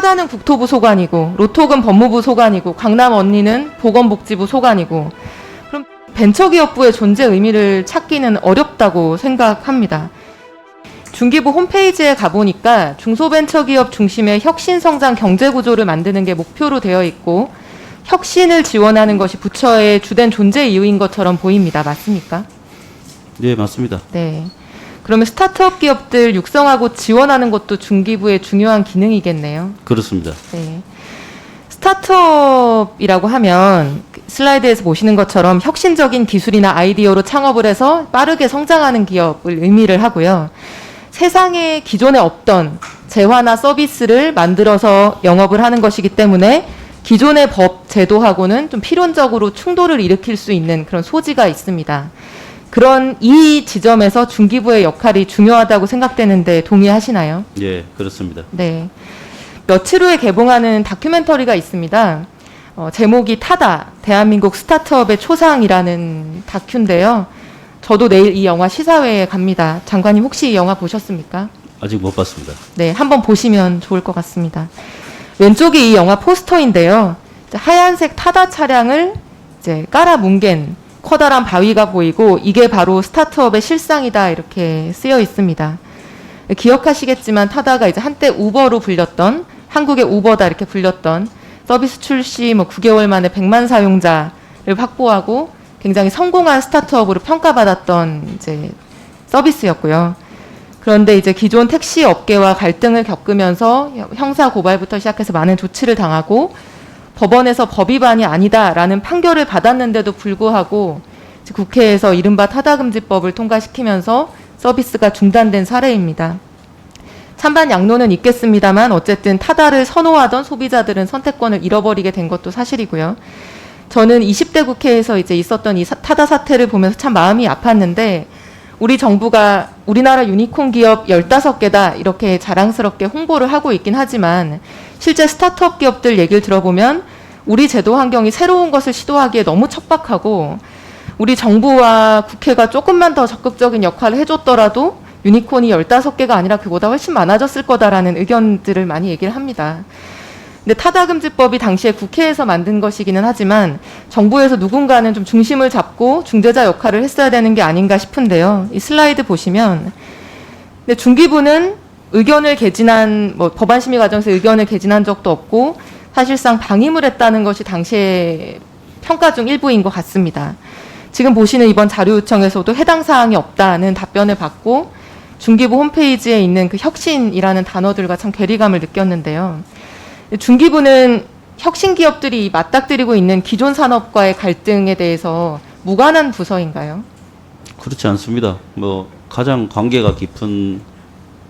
타다는 국토부 소관이고 로톡은 법무부 소관이고 강남 언니는 보건복지부 소관이고 그럼 벤처기업부의 존재 의미를 찾기는 어렵다고 생각합니다. 중기부 홈페이지에 가보니까 중소벤처기업 중심의 혁신성장 경제구조를 만드는 게 목표로 되어 있고 혁신을 지원하는 것이 부처의 주된 존재 이유인 것처럼 보입니다. 맞습니까? 네, 맞습니다. 네. 그러면 스타트업 기업들 육성하고 지원하는 것도 중기부의 중요한 기능이겠네요. 그렇습니다. 네. 스타트업이라고 하면 그 슬라이드에서 보시는 것처럼 혁신적인 기술이나 아이디어로 창업을 해서 빠르게 성장하는 기업을 의미를 하고요. 세상에 기존에 없던 재화나 서비스를 만들어서 영업을 하는 것이기 때문에 기존의 법, 제도하고는 좀 필연적으로 충돌을 일으킬 수 있는 그런 소지가 있습니다. 그런 이 지점에서 중기부의 역할이 중요하다고 생각되는데 동의하시나요? 예, 그렇습니다. 네. 며칠 후에 개봉하는 다큐멘터리가 있습니다. 어, 제목이 타다, 대한민국 스타트업의 초상이라는 다큐인데요. 저도 내일 이 영화 시사회에 갑니다. 장관님 혹시 이 영화 보셨습니까? 아직 못 봤습니다. 네, 한번 보시면 좋을 것 같습니다. 왼쪽이 이 영화 포스터인데요. 이제 하얀색 타다 차량을 이제 깔아 뭉갠 커다란 바위가 보이고 이게 바로 스타트업의 실상이다 이렇게 쓰여 있습니다. 기억하시겠지만 타다가 이제 한때 우버로 불렸던 한국의 우버다 이렇게 불렸던 서비스 출시 뭐 9개월 만에 100만 사용자를 확보하고 굉장히 성공한 스타트업으로 평가받았던 이제 서비스였고요. 그런데 이제 기존 택시 업계와 갈등을 겪으면서 형사 고발부터 시작해서 많은 조치를 당하고 법원에서 법 위반이 아니다라는 판결을 받았는데도 불구하고 국회에서 이른바 타다금지법을 통과시키면서 서비스가 중단된 사례입니다. 찬반 양론은 있겠습니다만 어쨌든 타다를 선호하던 소비자들은 선택권을 잃어버리게 된 것도 사실이고요. 저는 20대 국회에서 이제 있었던 이 사- 타다 사태를 보면서 참 마음이 아팠는데 우리 정부가 우리나라 유니콘 기업 15개다 이렇게 자랑스럽게 홍보를 하고 있긴 하지만 실제 스타트업 기업들 얘기를 들어보면 우리 제도 환경이 새로운 것을 시도하기에 너무 척박하고 우리 정부와 국회가 조금만 더 적극적인 역할을 해줬더라도 유니콘이 15개가 아니라 그보다 훨씬 많아졌을 거다라는 의견들을 많이 얘기를 합니다. 근데 타다금지법이 당시에 국회에서 만든 것이기는 하지만 정부에서 누군가는 좀 중심을 잡고 중재자 역할을 했어야 되는 게 아닌가 싶은데요. 이 슬라이드 보시면 근데 중기부는 의견을 개진한 뭐 법안 심의 과정에서 의견을 개진한 적도 없고 사실상 방임을 했다는 것이 당시에 평가 중 일부인 것 같습니다. 지금 보시는 이번 자료 요청에서도 해당 사항이 없다는 답변을 받고 중기부 홈페이지에 있는 그 혁신이라는 단어들과 참 괴리감을 느꼈는데요. 중기부는 혁신 기업들이 맞닥뜨리고 있는 기존 산업과의 갈등에 대해서 무관한 부서인가요? 그렇지 않습니다. 뭐 가장 관계가 깊은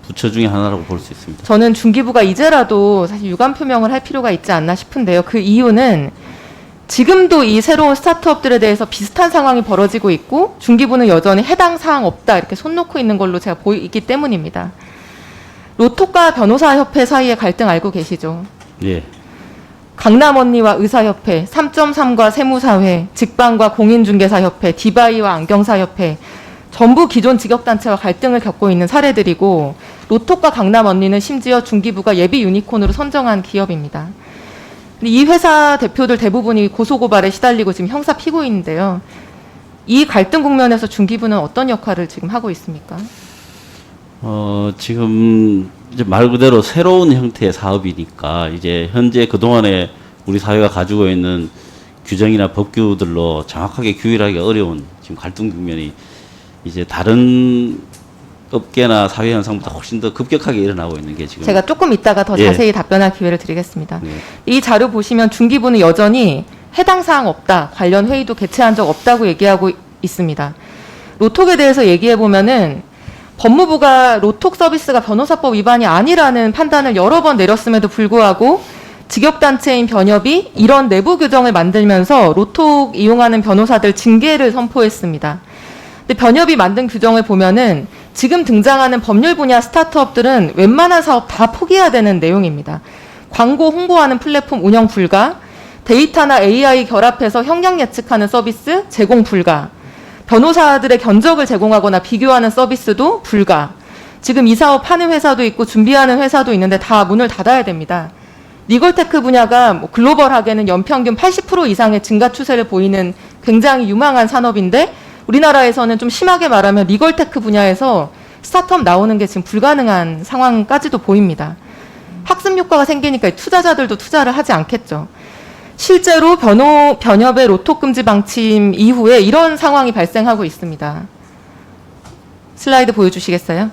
부처 중에 하나라고 볼 수 있습니다. 저는 중기부가 이제라도 사실 유감 표명을 할 필요가 있지 않나 싶은데요. 그 이유는 지금도 이 새로운 스타트업들에 대해서 비슷한 상황이 벌어지고 있고 중기부는 여전히 해당 사항 없다 이렇게 손 놓고 있는 걸로 제가 보이기 때문입니다. 로톡과 변호사협회 사이의 갈등 알고 계시죠? 예, 강남 언니와 의사협회, 3.3과 세무사회, 직방과 공인중개사협회, 디바이와 안경사협회 전부 기존 직역단체와 갈등을 겪고 있는 사례들이고 로톡과 강남 언니는 심지어 중기부가 예비 유니콘으로 선정한 기업입니다. 이 회사 대표들 대부분이 고소고발에 시달리고 지금 형사 피고인인데요. 이 갈등 국면에서 중기부는 어떤 역할을 지금 하고 있습니까? 어, 지금 이제 말 그대로 새로운 형태의 사업이니까 이제 현재 그동안에 우리 사회가 가지고 있는 규정이나 법규들로 정확하게 규율하기 어려운 지금 갈등 국면이 이제 다른 업계나 사회 현상보다 훨씬 더 급격하게 일어나고 있는 게 지금 제가 조금 이따가 더 예. 자세히 답변할 기회를 드리겠습니다. 네. 이 자료 보시면 중기부는 여전히 해당 사항 없다, 관련 회의도 개최한 적 없다고 얘기하고 있습니다. 로톡에 대해서 얘기해 보면은 법무부가 로톡 서비스가 변호사법 위반이 아니라는 판단을 여러 번 내렸음에도 불구하고 직역단체인 변협이 이런 내부 규정을 만들면서 로톡 이용하는 변호사들 징계를 선포했습니다. 변협이 만든 규정을 보면은 지금 등장하는 법률 분야 스타트업들은 웬만한 사업 다 포기해야 되는 내용입니다. 광고 홍보하는 플랫폼 운영 불가, 데이터나 AI 결합해서 형량 예측하는 서비스 제공 불가, 변호사들의 견적을 제공하거나 비교하는 서비스도 불가. 지금 이 사업 하는 회사도 있고 준비하는 회사도 있는데 다 문을 닫아야 됩니다. 리걸테크 분야가 뭐 글로벌하게는 연평균 80% 이상의 증가 추세를 보이는 굉장히 유망한 산업인데 우리나라에서는 좀 심하게 말하면 리걸테크 분야에서 스타트업 나오는 게 지금 불가능한 상황까지도 보입니다. 학습 효과가 생기니까 투자자들도 투자를 하지 않겠죠. 실제로 변호, 변협의 로또 금지 방침 이후에 이런 상황이 발생하고 있습니다. 슬라이드 보여주시겠어요?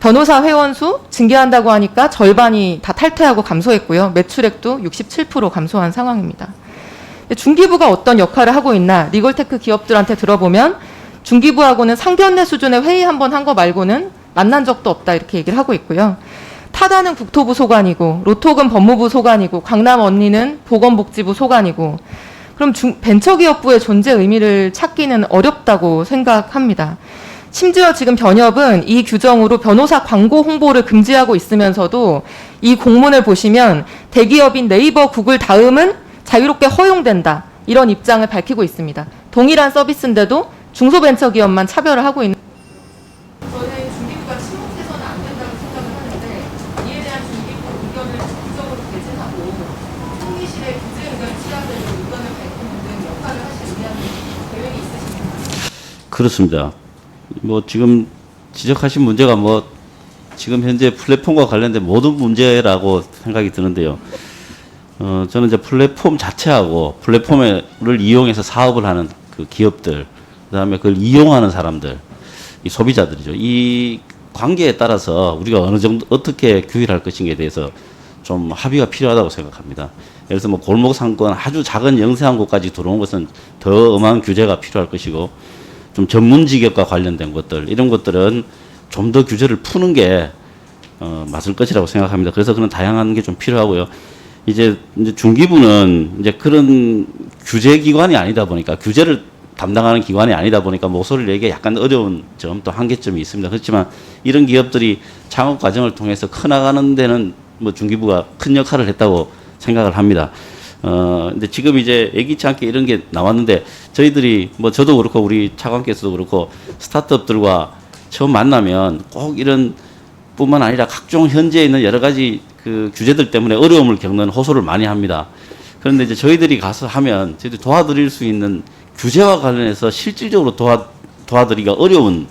변호사 회원수 징계한다고 하니까 절반이 다 탈퇴하고 감소했고요. 매출액도 67% 감소한 상황입니다. 중기부가 어떤 역할을 하고 있나 리걸테크 기업들한테 들어보면 중기부하고는 상견례 수준의 회의 한 번 한 거 말고는 만난 적도 없다 이렇게 얘기를 하고 있고요. 타다는 국토부 소관이고 로톡은 법무부 소관이고 강남 언니는 보건복지부 소관이고 그럼 중, 벤처기업부의 존재 의미를 찾기는 어렵다고 생각합니다. 심지어 지금 변협은 이 규정으로 변호사 광고 홍보를 금지하고 있으면서도 이 공문을 보시면 대기업인 네이버, 구글 다음은 자유롭게 허용된다. 이런 입장을 밝히고 있습니다. 동일한 서비스인데도 중소벤처기업만 차별을 하고 있는 저는 중기부가 침묵해서는 안 된다고 생각을 하는데 이에 대한 중기부 의견을 적극적으로 개진하고 총리실의 규제 의견 취하대로 의견을 밝히는 등 역할을 하실 의향이 계획이 있으십니까? 그렇습니다. 뭐 지금 지적하신 문제가 뭐 지금 현재 플랫폼과 관련된 모든 문제라고 생각이 드는데요. 어, 저는 이제 플랫폼 자체하고 플랫폼을 이용해서 사업을 하는 그 기업들, 그 다음에 그걸 이용하는 사람들, 이 소비자들이죠. 이 관계에 따라서 우리가 어느 정도 어떻게 규율할 것인가에 대해서 좀 합의가 필요하다고 생각합니다. 예를 들어서 뭐 골목 상권 아주 작은 영세한 곳까지 들어온 것은 더 엄한 규제가 필요할 것이고 좀 전문 직업과 관련된 것들 이런 것들은 좀 더 규제를 푸는 게 어, 맞을 것이라고 생각합니다. 그래서 그런 다양한 게 좀 필요하고요. 이제, 이제 중기부는 이제 그런 규제 기관이 아니다 보니까 규제를 담당하는 기관이 아니다 보니까 목소리를 내기 약간 어려운 점 또 한계점이 있습니다. 그렇지만 이런 기업들이 창업 과정을 통해서 커 나가는 데는 뭐 중기부가 큰 역할을 했다고 생각을 합니다. 어, 근데 지금 이제 애기치 않게 이런 게 나왔는데 저희들이 뭐 저도 그렇고 우리 차관께서도 그렇고 스타트업들과 처음 만나면 꼭 이런 뿐만 아니라 각종 현재 있는 여러 가지 그 규제들 때문에 어려움을 겪는 호소를 많이 합니다. 그런데 이제 저희들이 가서 하면 저희들이 도와드릴 수 있는 규제와 관련해서 실질적으로 도와, 도와드리기가 어려운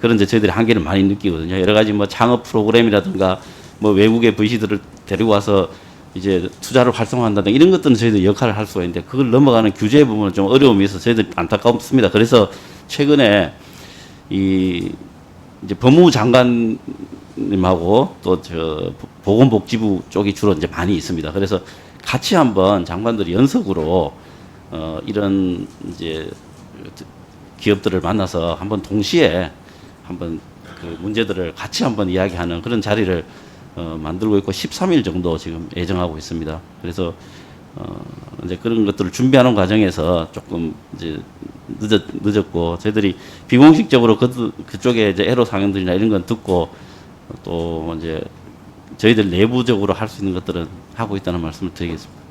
그런 이제 저희들이 한계를 많이 느끼거든요. 여러 가지 뭐 창업 프로그램이라든가 뭐 외국의 VC들을 데리고 와서 이제 투자를 활성화한다든가 이런 것들은 저희들 역할을 할 수가 있는데 그걸 넘어가는 규제 부분은 좀 어려움이 있어서 저희들 안타깝습니다. 그래서 최근에 이 이제 법무부 장관님하고 또 저 보건복지부 쪽이 주로 이제 많이 있습니다. 그래서 같이 한번 장관들이 연석으로 어 이런 이제 기업들을 만나서 한번 동시에 한번 그 문제들을 같이 한번 이야기하는 그런 자리를 어, 만들고 있고 13일 정도 지금 예정하고 있습니다. 그래서 어, 이제 그런 것들을 준비하는 과정에서 조금 이제 늦었, 늦었고 저희들이 비공식적으로 그, 그쪽에 이제 애로 상황들이나 이런 건 듣고 또 이제 저희들 내부적으로 할 수 있는 것들은 하고 있다는 말씀을 드리겠습니다.